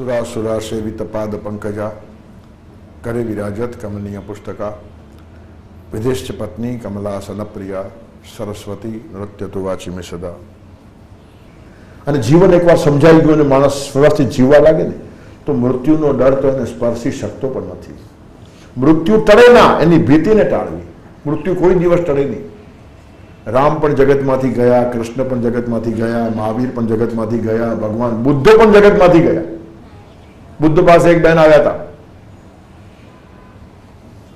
સુરાસુરા સેવિત પાદ પંકજા કરે વિરાજત કમનીય પુસ્તકા વિદેશ પત્ની કમલા સનપ્રિયા સરસ્વતી નૃત્ય તો વાંચી સદા અને જીવન એકવાર સમજાઈ ગયું અને માણસ વ્યવસ્થિત જીવવા લાગે ને, તો મૃત્યુનો ડર તો એને સ્પર્શી શકતો પણ નથી. મૃત્યુ ટળે ના, એની ભીતિને ટાળવી. મૃત્યુ કોઈ દિવસ ટળે નહીં. રામ પણ જગતમાંથી ગયા, કૃષ્ણ પણ જગતમાંથી ગયા, મહાવીર પણ જગતમાંથી ગયા, ભગવાન બુદ્ધ પણ જગતમાંથી ગયા. બુદ્ધ પાસે એક બહેન આવ્યા હતા.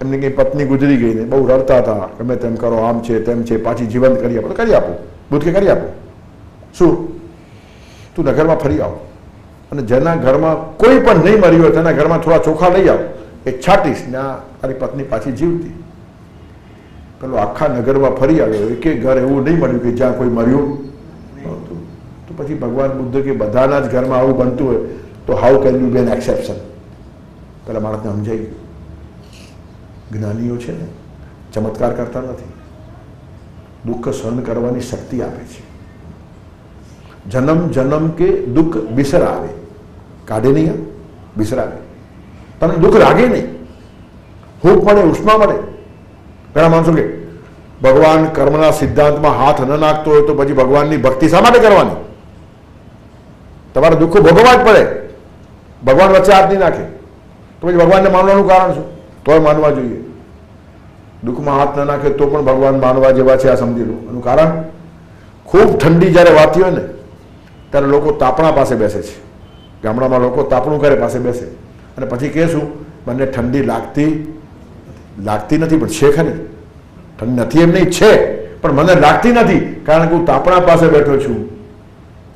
એમની કઈ પત્ની ગુજરી ગઈ ને બહુ રડતા હતા. ગમે તેમ કરો, આમ છે, તેમ છે, પાછી જીવંત કરી આપો. કરી આપો. બુદ્ધ કે કરી આપો? શું? તું નગરમાં ફરી આવ. અને જેના ઘરમાં કોઈ પણ નહીં મર્યું હોય, તેના ઘરમાં થોડા ચોખા લઈ આવ. એ છાટીશ. ને આ તારી પત્ની પાછી જીવતી. પેલો આખા નગરમાં ફરી આવ્યો. એક ઘર એવું નહીં મળ્યું કે જ્યાં કોઈ મર્યું તો પછી ભગવાન બુદ્ધ કે બધાના જ ઘરમાં આવું બનતું હોય. તો how can you be an exception પેલા માણસને સમજાઈ ગયું જ્ઞાનીઓ છે ને, ચમત્કાર કરતા નથી. દુઃખ સહન કરવાની શક્તિ આપે છે. જન્મ જન્મ કે દુઃખ બિસરાવે. કાઢે નહીં આ? બિસરાવે. તમને દુઃખ લાગે નહીં. હૂંફ મળે, ઉષ્મા મળે. ઘણા માણસો કે, ભગવાન કર્મના સિદ્ધાંતમાં હાથ ન નાખતો હોય તો પછી ભગવાનની ભક્તિ શા માટે કરવાની? તમારે દુઃખ ભોગવવા જ પડે. ભગવાન વચ્ચે હાથ નહીં નાખે. તો પછી ભગવાનને માનવાનું કારણ શું? તોય માનવા જોઈએ. દુઃખમાં હાથ ન નાખે તો પણ ભગવાન માનવા જેવા છે આ સમજી લો એનું કારણ? ખૂબ ઠંડી જ્યારે વાતી હોય ને, ત્યારે લોકો તાપણા પાસે બેસે છે. ગામડામાં લોકો તાપણું કરે, પાસે બેસે. અને પછી કહેશું મને ઠંડી લાગતી લાગતી નથી, પણ છે ખરી. ઠંડી નથી એમ નહીં, છે. પણ મને લાગતી નથી, કારણ કે હું તાપણા પાસે બેઠો છું.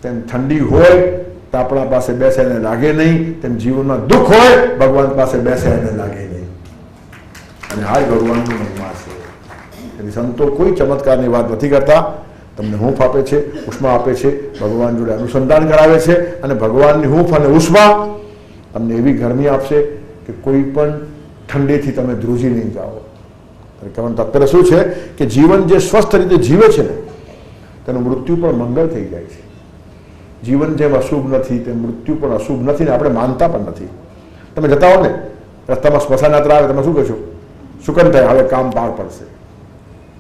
તેમ ઠંડી હોય તાપણા પાસે બેસે એને લાગે નહીં, તેમ જીવનમાં દુઃખ હોય, ભગવાન પાસે બેસે એને લાગે નહીં. અને જ ભગવાનનો મહિમા છે. એટલે સંતો કોઈ ચમત્કારની વાત નથી કરતા. તમને હૂંફ આપે છે, ઉષ્મા આપે છે, ભગવાન જોડે અનુસંધાન કરાવે છે, અને ભગવાનની હૂંફ અને ઉષ્મા તમને એવી ગરમી આપશે કે કોઈ પણ ઠંડીથી તમે ધ્રુજી નહીં જાઓ. કહેવાનું તાત્પર્ય શું છે? કે જીવન જે સ્વસ્થ રીતે જીવે છે ને, તેનું મૃત્યુ પણ મંગળ થઈ જાય છે. જીવન જેમ અશુભ નથી, તેમ મૃત્યુ પણ અશુભ નથી ને આપણે માનતા પણ નથી. તમે જતા હો ને, રસ્તામાં સ્મશાન યાત્રા આવે, તમે શું કહેશો? સુકન થાય, હવે કામ પાર પડશે.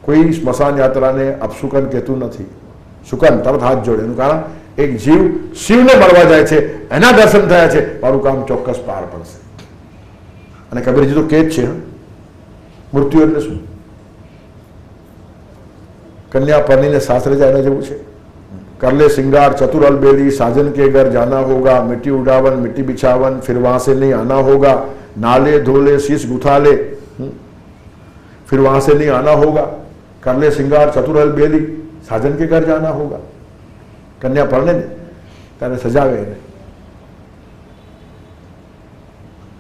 કોઈ સ્મશાન યાત્રાને અપસુકન કહેતું નથી. સુકન, તરત હાથ જોડે. એનું કારણ, એક જીવ શિવને મળવા જાય છે, એના દર્શન થયા છે, મારું કામ ચોક્કસ પાર પડશે. અને કબીરજી તો કે જ છે મૃત્યુ એટલે શું? કન્યા પરણીને સાસરે જાય એના જેવું છે. कर ले सिंगार चतुर अलबेली साजन के घर जाना होगा मिट्टी उड़ावन मिट्टी बिछावन फिर वहां से नहीं आना होगा नाले धोले शीश गुथा ले हम्म, फिर वहां से नहीं आना होगा कर ले सिंगार चतुर अलबेली साजन के घर जाना होगा કન્યા પરણે ને ત્યારે સજાવે એને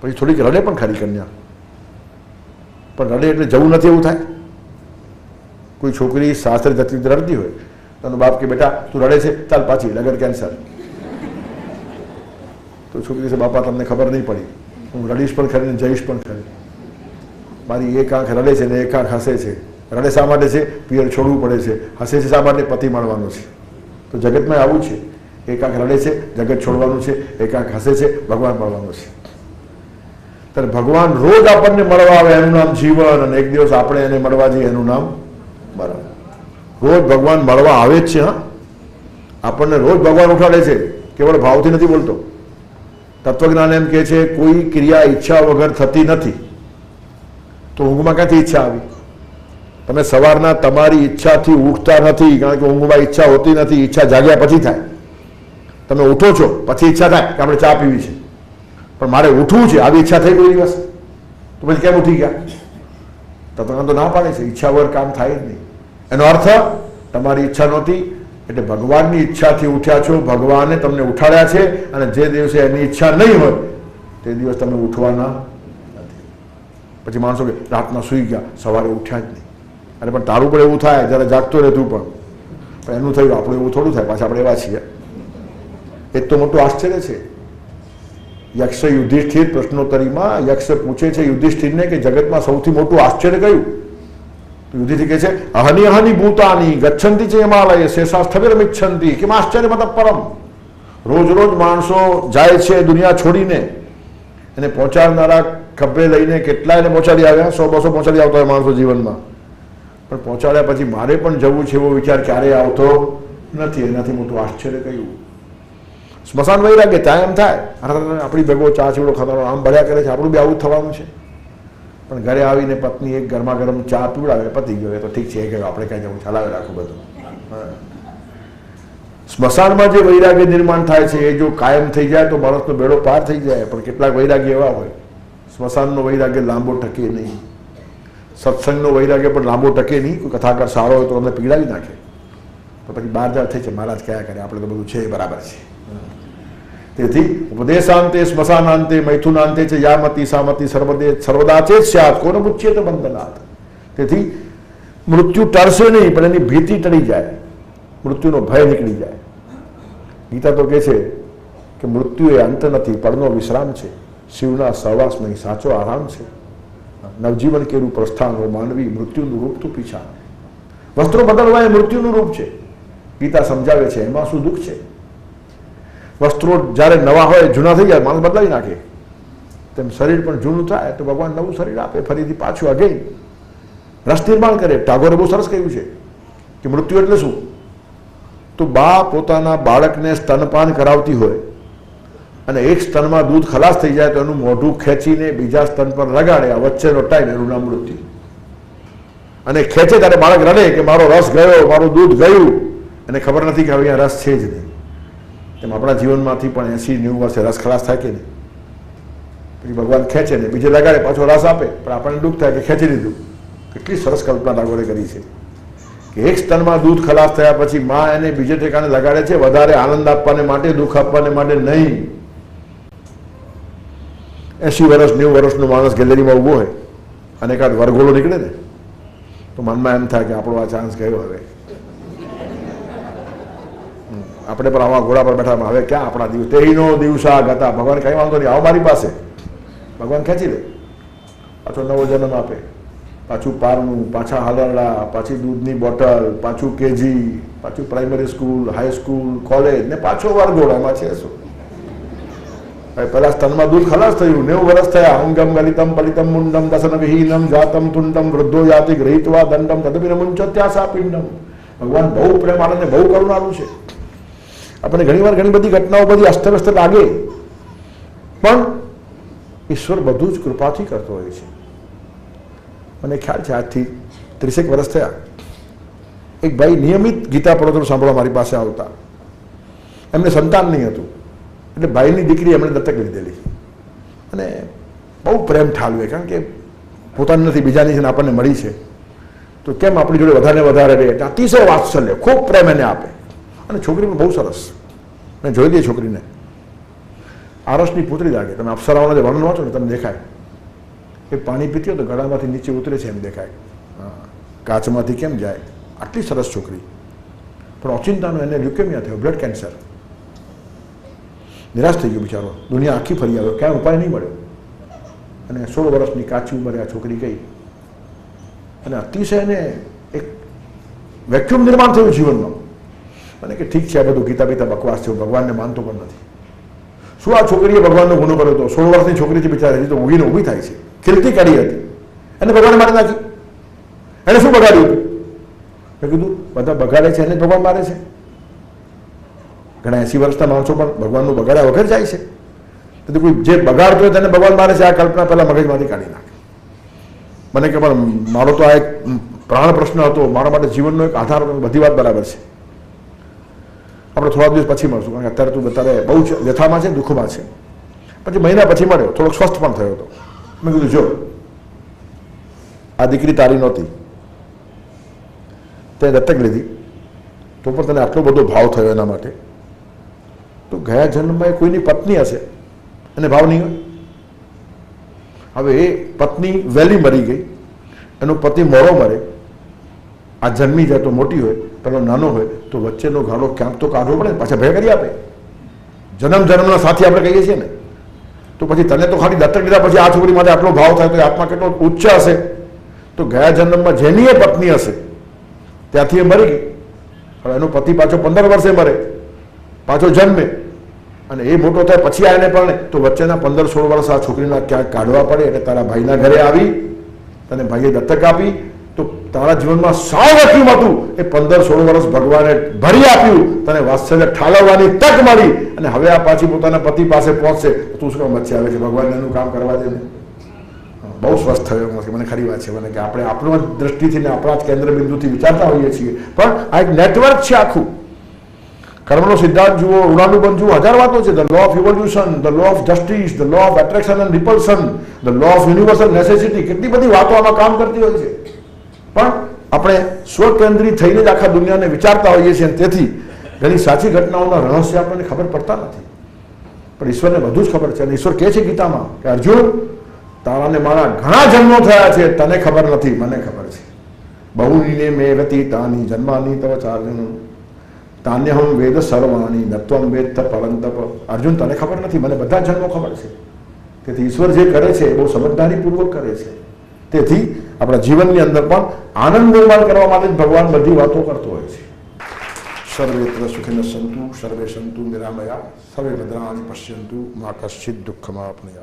પછી થોડીક રડે પણ ખરી કન્યા પણ રડે એટલે જવું નથી એવું થાય કોઈ છોકરી સાસરે જતી રડતી હોય તનો બાપ કે, બેટા, તું રડે છે, ચાલ પાછી, લગન કેન્સર તો છોકરી છે, બાપા, તમને ખબર નહીં પડી. હું રડીશ પણ ખરી ને જઈશ પણ ખરી. મારી એક આંખ રડે છે ને એક આંખ હસે છે. રડે શા માટે છે? પિયર છોડવું પડે છે. હસે છે શા માટે? પતિ મળવાનો છે. તો જગતમાં આવું છે. એક આંખ રડે છે, જગત છોડવાનું છે. એક આંખ હસે છે, ભગવાન મળવાનું છે. ત્યારે ભગવાન રોજ આપણને મળવા આવે એનું નામ જીવન અને એક દિવસ આપણે એને મળવા જઈએ એનું નામ મરણ. રોજ ભગવાન મળવા આવે જ છે, હા. આપણને રોજ ભગવાન ઉઠાડે છે, કેવળ ભાવથી નથી બોલતો. તત્વજ્ઞાન એમ કહે છે, કોઈ ક્રિયા ઈચ્છા વગર થતી નથી. તો ઊંઘમાં ક્યાંથી ઈચ્છા આવી? તમે સવારના તમારી ઈચ્છાથી ઉઠતા નથી, કારણ કે ઊંઘમાં ઈચ્છા હોતી નથી, ઈચ્છા જાગ્યા પછી થાય. તમે ઉઠો છો, પછી ઈચ્છા થાય કે આપણે ચા પીવી છે. પણ મારે ઉઠવું છે, આવી ઈચ્છા થઈ કોઈ દિવસ. તો પછી કેમ ઉઠી ગયા? તત્વજ્ઞાન તો ના પાડે છે, ઈચ્છા વગર કામ થાય જ નહીં. એનો અર્થ, તમારી ઈચ્છા નહોતી, એટલે ભગવાનની ઈચ્છાથી ઉઠ્યા છો, ભગવાને તમને ઉઠાડ્યા છે, અને જે દિવસે એની ઈચ્છા નહીં હોય, તે દિવસ તમે ઉઠવાના નથી. પછી માણસો કે, રાતના સૂઈ ગયા, સવારે ઉઠ્યા જ નહીં. અરે, પણ તારું પણ એવું થાય જ્યારે જાગતો રહે તું પણ. એનું થયું, આપણું એવું થોડું થાય, પાછા આપણે એવા છીએ. એ તો મોટું આશ્ચર્ય છે. યક્ષ યુધિષ્ઠિર પ્રશ્નોત્તરીમાં યક્ષ પૂછે છે યુધિષ્ઠિરને કે જગતમાં સૌથી મોટું આશ્ચર્ય કયું? યુધિષ્ઠિર કહે છે અહની અહની ભૂતાની ગચ્છંતી છે હિમાલય શેષાસ્થવિરમિચ્છંતી કેમ આશ્ચર્ય મતલબ પરમ રોજ રોજ માણસો જાય છે દુનિયા છોડીને એને પહોંચાડનારા ખભે લઈને કેટલા એને પહોંચાડી આવ્યા સો બસો પહોંચાડી આવતા હોય માણસો જીવનમાં પણ પહોંચાડ્યા પછી મારે પણ જવું છે એવો વિચાર ક્યારેય આવતો નથી એનાથી મોટું આશ્ચર્ય કહ્યું સ્મશાન વહી લાગે ત્યાં એમ થાય આપણી ભેગો ચા ચીવડો ખાવાનો આમ ભર્યા કરે છે આપણું બી આવું થવાનું છે પણ ઘરે આવીને પત્ની એક ગરમા ગરમ ચા પીવડાવે, પતી ગયો તો ઠીક છે કહ્યું આપણે ક્યાં જવું ચલાવે રાખું બધું. સ્મશાનમાં જે વૈરાગ્ય નિર્માણ થાય છે, એ જો કાયમ થઈ જાય તો માણસનો બેડો પાર થઈ જાય, પણ કેટલાક વૈરાગ્ય એવા હોય. સ્મશાનનો વૈરાગ્ય લાંબો ટકે નહીં. સત્સંગનો વૈરાગ્ય પણ લાંબો ટકે નહીં. કોઈ કથાકાર સારો હોય તો અમને પીડાવી નાખે. તો પછી બાર હજાર થઈ છે, મહારાજ, કયા કરે? આપણે તો બધું છે, બરાબર છે. તેથી ઉપદેશાંતે, સ્મશાનાંતે, મૈથુનાંતે છે, યામતી, સામતી, સર્વદે, સર્વદા સ્યાત. કોને મુચ્યેત બંધનાથ. તેથી મૃત્યુ ટળશે નહીં, પણ એની ભીતિ ટળી જાય. મૃત્યુનો ભય નીકળી જાય. ગીતા તો કહે છે કે મૃત્યુ એ અંત નથી પડનો વિશ્રામ છે. શિવના સહવાસમાં નહીં, સાચો આરામ છે. નવજીવન કેરું પ્રસ્થાન હો માનવી મૃત્યુનું રૂપ તું પીછા. વસ્ત્રો બદલવા એ મૃત્યુનું રૂપ છે. ગીતા સમજાવે છે, એમાં શું દુઃખ છે? વસ્ત્રો જ્યારે નવા હોય, જૂના થઈ જાય માણસ બદલાવી નાખે. તેમ શરીર પણ જૂનું થાય, તો ભગવાન નવું શરીર આપે, ફરીથી પાછું અગેન રસ નિર્માણ કરે. ટાગોરે બહુ સરસ કહ્યું છે કે મૃત્યુ એટલે શું? તો બા પોતાના બાળકને સ્તનપાન કરાવતી હોય અને એક સ્તનમાં દૂધ ખલાસ થઈ જાય તો એનું મોઢું ખેંચીને બીજા સ્તન પર લગાડે. આ વચ્ચેનો ટાઈમ એનું નામ મૃત્યુ. અને ખેંચે ત્યારે બાળક રડે કે મારો રસ ગયો, મારું દૂધ ગયું. અને ખબર નથી કે હવે અહીંયા રસ છે જ નહીં. તેમ આપણા જીવનમાંથી પણ એસી નેવું વર્ષે રસ ખલાસ થાય કે નહીં? પછી ભગવાન ખેંચે ને બીજે લગાડે, પાછો રસ આપે, પણ આપણને દુઃખ થાય કે ખેંચી લીધું. કેટલી સરસ કલ્પના ટાગોરે કરી છે. કે એક સ્તનમાં દૂધ ખલાસ થયા પછી માં એને બીજે ઠેકાણે લગાડે છે, વધારે આનંદ આપવાને માટે, દુઃખ આપવાને માટે નહીં. એસી વર્ષ, નેવું વર્ષનો માણસ ગેલેરીમાં ઊભો હોય, અને એકાદ વરઘોડો નીકળે ને, તો મનમાં એમ થાય કે આપણો આ ચાન્સ ગયો હવે. આપણે પણ આવા ઘોડા પર બેઠા હવે ક્યાં આપણા દિવસ? તેનો દિવસાગ હતા ભગવાન કંઈ વાંધો નહીં. આવો મારી પાસે. ભગવાન ખેંચી લે. પાછો નવો જન્મ આપે. પાછું પારનું, પાછા હાલરડા, પાછી દૂધની બોટલ, પાછું કેજી, પાછું પ્રાઇમરી સ્કૂલ હાઈસ્કૂલ કોલેજ ને પાછો વાર ઘોડામાં છે શું? પહેલા સ્તનમાં દૂધ ખલાસ થયું. નેવું વર્ષ થયા. અંગમ ગલિતમ પલિતમ મુંડમ દસન વિહીનમ જાતમ તુંડમ વૃદ્ધો જાતિ ગૃહિતવા દંડમ. તદપિન ત્યાં પિંડમ. ભગવાન બહુ પ્રેમ આનંદ, બહુ કરુણાનું છે. આપણને ઘણીવાર ઘણી બધી ઘટનાઓ બધી અસ્તવ્યસ્ત લાગે. પણ ઈશ્વર બધું જ કૃપાથી કરતો હોય છે. મને ખ્યાલ છે આજથી ત્રીસેક વર્ષ થયા. એક ભાઈ નિયમિત ગીતા પ્રવચનો સાંભળવા મારી પાસે આવતા. એમને સંતાન નહીં હતું. એટલે ભાઈની દીકરી એમણે દત્તક લીધેલી. અને બહુ પ્રેમ ઠાલવે, કારણ કે પોતાની નથી, બીજાની છે ને આપણને મળી છે. તો કેમ આપણી જોડે વધારે વધારે રહે? અતિશય વાત્સલ્ય, ખૂબ પ્રેમ એને આપે. અને છોકરી પણ બહુ સરસ. મેં જોઈ દઈએ છોકરીને. આરસની પુત્રી લાગે. તમે અપ્સરાઓના જે વર્ણન વાંચો ને, તમને દેખાય. એ પાણી પીતી હોય તો ગળામાંથી નીચે ઉતરે છે એમ દેખાય. કાચમાંથી કેમ જાય? આટલી સરસ છોકરી. પણ ઓચિંતાનો એને લ્યુકેમિયા થયો, બ્લડ કેન્સર. નિરાશ થઈ ગયો બિચારો. દુનિયા આખી ફરી આવ્યો. ક્યાંય ઉપાય નહીં મળ્યો. અને સોળ વર્ષની કાચી ઉંમરે આ છોકરી ગઈ. અને અતિશય એને એક વેક્યુમ નિર્માણ થયું જીવનમાં. અને કે ઠીક છે આ બધું ગીતા બીતા બકવાસ છે હું ભગવાનને માનતો પણ નથી. શું આ છોકરીએ ભગવાનનો ગુનો કર્યો હતો? સોળ વર્ષની છોકરી છે બિચારી તો ઊંઘીને ઊભી થાય છે. ખીલતી કાઢી હતી. એને ભગવાને મારી નાખી. એને શું બગાડ્યું મેં કીધું, બધા બગાડે છે, એને ભગવાન મારે છે. ઘણા એસી વર્ષના માણસો પણ ભગવાનનું બગાડ્યા વગર જાય છે. તો કોઈ જે બગાડતો હોય તેને ભગવાન મારે છે, આ કલ્પના પહેલાં મગજમાંથી કાઢી નાખે. મને કે પણ મારો તો આ એક પ્રાણ પ્રશ્ન હતો. મારા માટે જીવનનો એક આધાર. બધી વાત બરાબર છે. આપણે થોડા દિવસ પછી મળશું, કારણ કે અત્યારે તું અત્યારે બહુ જ વ્યથામાં છે દુઃખમાં છે. પછી મહિના પછી મળ્યો, થોડોક સ્વસ્થ પણ થયો હતો. મેં કીધું, જો, આ દીકરી તારી નહોતી. તે દત્તક લીધી. તો પણ તને આટલો બધો ભાવ થયો એના માટે. તો ગયા જન્મમાં એ કોઈની પત્ની હશે? એને ભાવ નહીં હવે એ પત્ની વહેલી મરી ગઈ. એનો પતિ મોડો મરે. આ જન્મી જાય તો મોટી હોય, પેલો નાનો હોય, તો વચ્ચેનો ગાળો ક્યાંક તો કાઢવો પડે પાછા ભેગા કરી આપે. જન્મ જન્મના સાથી આપણે કહીએ છીએ ને. તો પછી તને તો ખાલી દત્તક લીધા પછી આ છોકરી માટે આટલો ભાવ થાય તો આત્મા કેટલો ઉચ્ચ હશે? તો ગયા જન્મમાં જેની એ પત્ની હશે, ત્યાંથી એ મરી ગઈ. હવે એનો પતિ પાછો પંદર વર્ષે મરે, પાછો જન્મે. અને એ મોટો થાય પછી આને પણ તો વચ્ચેના પંદર સોળ વર્ષ આ છોકરીના ક્યાંક કાઢવા પડે એટલે તારા ભાઈના ઘરે આવી, તને ભાઈએ દત્તક આપી તો તારા જીવનમાં સાવ રખ્યું હતું એ પંદર સોળ વર્ષ ભગવાને ભરી આપ્યું. તને વાત્સલ્ય ઠાલવવાની તક મળી. અને હવે આ પાછી પોતાના પતિ પાસે પહોંચશે. તું શું કામ વચ્ચે આવે છે? ભગવાન એનું કામ કરવા દે ને? બહુ સ્વસ્થ થયો નથી મને ખરી વાત છે. મને કે આપણે આપણું જ દ્રષ્ટિથી ને આપણા જ કેન્દ્ર બિંદુથી વિચારતા હોઈએ છીએ. પણ આ એક નેટવર્ક છે આખું. કર્મનો સિદ્ધાંત જુઓ ઋણાનુબંધ જુઓ. હજાર વાતો છે. The law of evolution the law of justice the law of attraction and repulsion the law of universal necessity કેટલી બધી વાતો આમાં કામ કરતી હોય છે. પણ આપણે સ્વકેન્દ્રી થઈને જ આખા દુનિયાને વિચારતા હોઈએ છીએ તેથી ઘણી સાચી ઘટનાઓના રહસ્ય આપણને ખબર પડતા નથી. પણ ઈશ્વરને બધું જ ખબર છે અને ઈશ્વર કહે છે ગીતામાં કે, અર્જુન, તારાને મારા ઘણા જન્મો થયા છે, તને ખબર નથી, મને ખબર છે. બહુને મે રતી તાની જન્માની તવ ચાર્જન તાન્યહમ વેદ સર્વાણી, નત્વમ વેદ પરંતપ અર્જુન, તને ખબર નથી, મને બધા જન્મો ખબર છે. તેથી ઈશ્વર જે કરે છે બહુ સમજદારીપૂર્વક કરે છે. તેથી આપણા જીવનની અંદર પણ આનંદ નિર્માણ કરવા માટે જ ભગવાન બધી વાતો કરતો હોય છે. સર્વેત્ર સુખિન સંતુ સર્વે સંતુ નિરામયા સર્વે ભદ્રાણી પશ્યંતુ મા કશ્ચિત દુઃખમાં આપણી